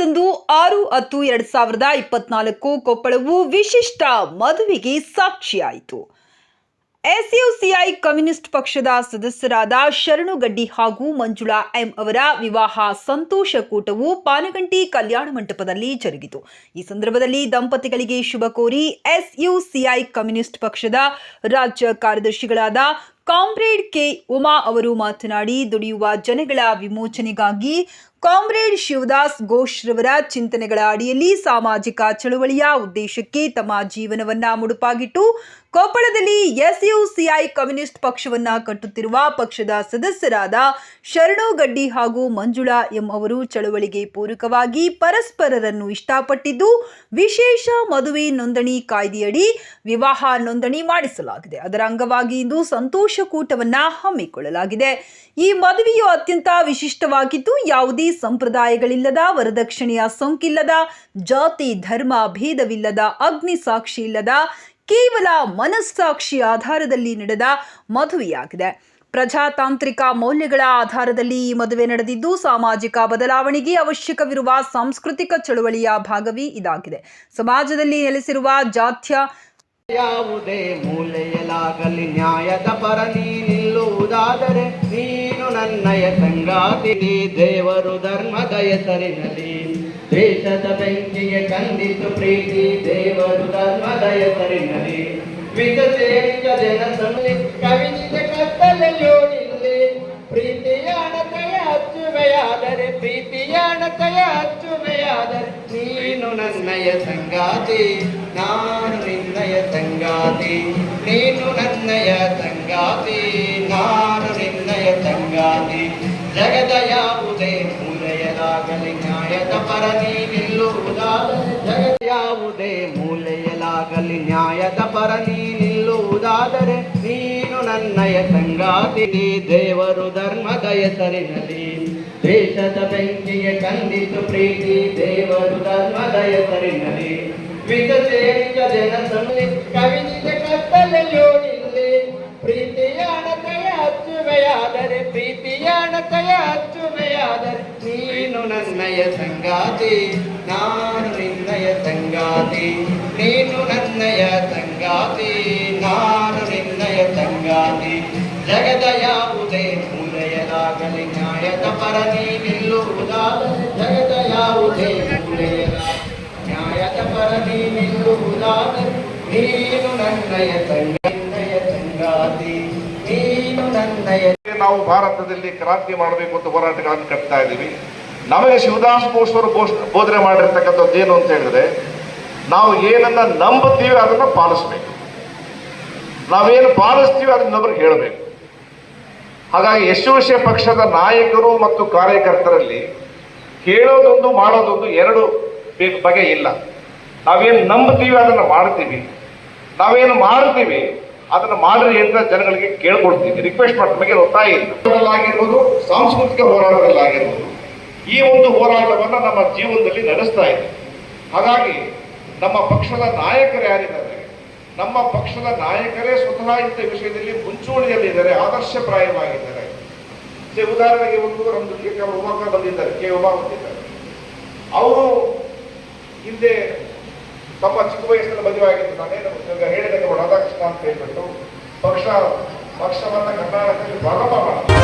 ಆರು ಹತ್ತು ಎರಡ್ ಸಾವಿರದ ಇಪ್ಪತ್ನಾಲ್ಕು ಕೊಪ್ಪಳವು ವಿಶಿಷ್ಟ ಮದುವೆಗೆ ಸಾಕ್ಷಿಯಾಯಿತು. ಎಸ್ಯುಸಿಐ ಕಮ್ಯುನಿಸ್ಟ್ ಪಕ್ಷದ ಸದಸ್ಯರಾದ ಶರಣುಗಡ್ಡಿ ಹಾಗೂ ಮಂಜುಳಾ ಎಂ ಅವರ ವಿವಾಹ ಸಂತೋಷ ಕೂಟವು ಪಾನಗಂಟಿ ಕಲ್ಯಾಣ ಮಂಟಪದಲ್ಲಿ ಜರುಗಿತು. ಈ ಸಂದರ್ಭದಲ್ಲಿ ದಂಪತಿಗಳಿಗೆ ಶುಭ ಕೋರಿ ಎಸ್ಯುಸಿಐ ಕಮ್ಯುನಿಸ್ಟ್ ಪಕ್ಷದ ರಾಜ್ಯ ಕಾರ್ಯದರ್ಶಿಗಳಾದ ಕಾಮ್ರೇಡ್ ಕೆ ಉಮಾ ಅವರು ಮಾತನಾಡಿ, ದುಡಿಯುವ ಜನಗಳ ವಿಮೋಚನೆಗಾಗಿ ಕಾಮ್ರೇಡ್ ಶಿವದಾಸ್ ಘೋಷ್ ರವರ ಚಿಂತನೆಗಳ ಅಡಿಯಲ್ಲಿ ಸಾಮಾಜಿಕ ಚಳುವಳಿಯ ಉದ್ದೇಶಕ್ಕೆ ತಮ್ಮ ಜೀವನವನ್ನ ಮುಡುಪಾಗಿಟ್ಟು, ಕೊಪ್ಪಳದಲ್ಲಿ ಎಸ್ಯುಸಿಐ ಕಮ್ಯುನಿಸ್ಟ್ ಪಕ್ಷವನ್ನ ಕಟ್ಟುತ್ತಿರುವ ಪಕ್ಷದ ಸದಸ್ಯರಾದ ಶರಣು ಗಡ್ಡಿ ಹಾಗೂ ಮಂಜುಳಾ ಎಂ ಅವರು ಚಳುವಳಿಗೆ ಪೂರಕವಾಗಿ ಪರಸ್ಪರರನ್ನು ಇಷ್ಟಪಟ್ಟಿದ್ದು, ವಿಶೇಷ ಮದುವೆ ನೋಂದಣಿ ಕಾಯ್ದೆಯಡಿ ವಿವಾಹ ನೋಂದಣಿ ಮಾಡಿಸಲಾಗಿದೆ. ಅದರ ಅಂಗವಾಗಿ ಇಂದು ಸಂತೋಷ ಕೂಟವನ್ನ ಹಮ್ಮಿಕೊಳ್ಳಲಾಗಿದೆ. ಈ ಮದುವೆಯು ಅತ್ಯಂತ ವಿಶಿಷ್ಟವಾಗಿದ್ದು, ಯಾವುದೇ ಸಂಪ್ರದಾಯಗಳಿಲ್ಲದ, ವರದಕ್ಷಿಣೆಯ ಸೋಂಕಿಲ್ಲದ, ಜಾತಿ, ಧರ್ಮ ಭೇದವಿಲ್ಲದ, ಅಗ್ನಿ ಸಾಕ್ಷಿ ಇಲ್ಲದ, ಕೇವಲ ಮನಸ್ಸಾಕ್ಷಿ ಆಧಾರದಲ್ಲಿ ನಡೆದ ಮದುವೆಯಾಗಿದೆ. ಪ್ರಜಾತಾಂತ್ರಿಕ ಮೌಲ್ಯಗಳ ಆಧಾರದಲ್ಲಿ ಈ ಮದುವೆ ನಡೆದಿದ್ದು, ಸಾಮಾಜಿಕ ಬದಲಾವಣೆಗೆ ಅವಶ್ಯಕವಿರುವ ಸಾಂಸ್ಕೃತಿಕ ಚಳುವಳಿಯ ಭಾಗವೇ ಇದಾಗಿದೆ. ಸಮಾಜದಲ್ಲಿ ನೆಲೆಸಿರುವ ಜಾತ್ಯ ಯಾವುದೇ ಮೂಲೆಯಲಾಗಲಿ ನ್ಯಾಯದ ಪರ ನಿಲ್ಲುವುದಾದರೆ ನೀನು ನನ್ನಯ ಸಂಗಾತಿ ದೇವರು ಧರ್ಮದ ಹೆಸರಿನಲ್ಲಿ ದೇಶದ ಬೆಂಕಿಗೆ ಕಂದಿತು ಪ್ರೀತಿ. ದೇವರು ಧರ್ಮದ ಹೆಸರಿನಲ್ಲಿ ವಿಕಸೇರಿದ ಜನ ಸಂಲಿ ಕವಿದಿದ ಕತ್ತಲೆಯೋಡಿಲ್ಲಿ ಪ್ರೀತಿಯ ಅಣತೆಯ ಹಚ್ಚುವೆಯಾದರೆ ಪ್ರೀತಿಯ ಅಣತೆಯ ಹಚ್ಚುವೆಯಾದರೆ ನೀನು ನನ್ನಯ ಸಂಗಾತಿ, ನಾನು ನಿನ್ನಯ ಸಂಗಾತಿ. ನೀನು ನನ್ನಯ ಸಂಗಾತಿ ನಾನು ನಿನ್ನಯ ಸಂಗಾತಿ ಜಗದ ಯಾವುದೇ ಮೂಲೆಯಲಾಗಲಿ, ನ್ಯಾಯದ ಪರ ನಿಲ್ಲುವುದಾದರೆ ಜಗದ ಯಾವುದೇ ಮೂಲೆಯಲಾಗಲಿ, ನ್ಯಾಯದ ಪರ ನಿಲ್ಲುವುದಾದರೆ ನೀನು ನನ್ನಯ ತಂಗಾತಿ. ದೇವರು ಧರ್ಮದ ಹೆಸರಿನಲ್ಲಿ, ದೇಶದ ಬೆಂಕಿಗೆ ಕಂದಿತು ಪ್ರೀತಿ. ದೇವರು ಧರ್ಮದ ಹೆಸರಿನಲ್ಲಿ ವಿಕಸೇರಿದ ಜನ ಸಂಲಿ ಕತ್ತಲೆಯೋಡಿಲ್ಲಿ ಪ್ರೀತಿಯ ಅಣತೆಯ ಹಚ್ಚುವೆಯಾದರೆ ಪ್ರೀತಿಯ ಅಣತೆಯ ನೀನು ನನ್ನಯ ಸಂಗಾತಿ, ನಾನು ನಿನ್ನಯ ಸಂಗಾತಿ, ನೀನು ನನ್ನಯ ಸಂಗಾತಿ, ನಾನು ನಿನ್ನಯ ಸಂಗಾತಿ. ಜಗದ ಯಾವುದೇ ಮೂಲೆಯಲಾಗಲಿ ನ್ಯಾಯದ ಪರ ನೀ ನಿಲ್ಲುವುದಾದರೆ ಜಗದ ಯಾವುದೇ ಮೂಲೆಯಲ ನ್ಯಾಯದ ಪರ ನೀ ನಿಲ್ಲುವುದಾದರೆ ನಾವು ಭಾರತದಲ್ಲಿ ಕ್ರಾಂತಿ ಮಾಡಬೇಕು ಅಂತ ಹೋರಾಟಗಳನ್ನು ಕಟ್ತಾ ಇದ್ದೀವಿ. ನಮಗೆ ಶಿವದಾಸ್ ಬೋಸ್ ಅವರು ಬೋಸ್ ಬೋಧನೆ ಮಾಡಿರ್ತಕ್ಕಂಥದ್ದು ಏನು ಅಂತ ಹೇಳಿದ್ರೆ, ನಾವು ಏನನ್ನ ನಂಬುತ್ತೀವಿ ಅದನ್ನ ಪಾಲಿಸ್ಬೇಕು. ನಾವೇನು ಪಾಲಿಸ್ತೀವಿ ಅದನ್ನ ಇನ್ನೊಬ್ರಿಗೆ ಹೇಳಬೇಕು. ಹಾಗಾಗಿ ಯಶೋಶೆ ಪಕ್ಷದ ನಾಯಕರು ಮತ್ತು ಕಾರ್ಯಕರ್ತರಲ್ಲಿ ಹೇಳೋದೊಂದು ಮಾಡೋದೊಂದು ಎರಡು ಬಗೆ ಇಲ್ಲ. ನಾವೇನು ನಂಬುತ್ತೀವಿ ಅದನ್ನು ಮಾಡ್ತೀವಿ. ನಾವೇನು ಮಾಡ್ತೀವಿ, ಅದನ್ನು ಮಾಡ್ರಿ ಅಂತ ಜನಗಳಿಗೆ ಕೇಳ್ಕೊಡ್ತೀವಿ ರಿಕ್ವೆಸ್ಟ್ ಮಾಡ್ತೀವಿ ನಮಗೆ ಒತ್ತಾಯ ಇಲ್ಲ ಸಾಂಸ್ಕೃತಿಕ ಹೋರಾಟದಲ್ಲಾಗಿರ್ಬೋದು, ಈ ಒಂದು ಹೋರಾಟವನ್ನು ನಮ್ಮ ಜೀವನದಲ್ಲಿ ನಡೆಸ್ತಾ ಇದೆ. ಹಾಗಾಗಿ, ನಮ್ಮ ಪಕ್ಷದ ನಾಯಕರು ಯಾರಿದ್ದಾರೆ? ನಮ್ಮ ಪಕ್ಷದ ನಾಯಕರೇ ಸ್ವತಃ ಇಂಥ ವಿಷಯದಲ್ಲಿ ಮುಂಚೂಣಿಯಲ್ಲಿದ್ದಾರೆ ಆದರ್ಶಪ್ರಾಯವಾಗಿದ್ದಾರೆ. ಉದಾಹರಣೆಗೆ ಒಂದು ನಮ್ದು ಕೆ ಉಮಾಕ ಬಂದಿದ್ದಾರೆ, ಕೆ ಉಮಾ ಬಂದಿದ್ದಾರೆ. ಅವರು ಹಿಂದೆ ತಮ್ಮ ಚಿಕ್ಕ ವಯಸ್ಸಿನಲ್ಲಿ ಮದುವೆ ಆಗಿತ್ತು ನಾನೇನು ಈಗ ಹೇಳಿದಾಗ ರಾಧಾಕೃಷ್ಣ ಅಂತ ಹೇಳ್ಬಿಟ್ಟು ಪಕ್ಷ ಪಕ್ಷವನ್ನ ಕರ್ನಾಟಕದಲ್ಲಿ ಪ್ರಾರಂಭ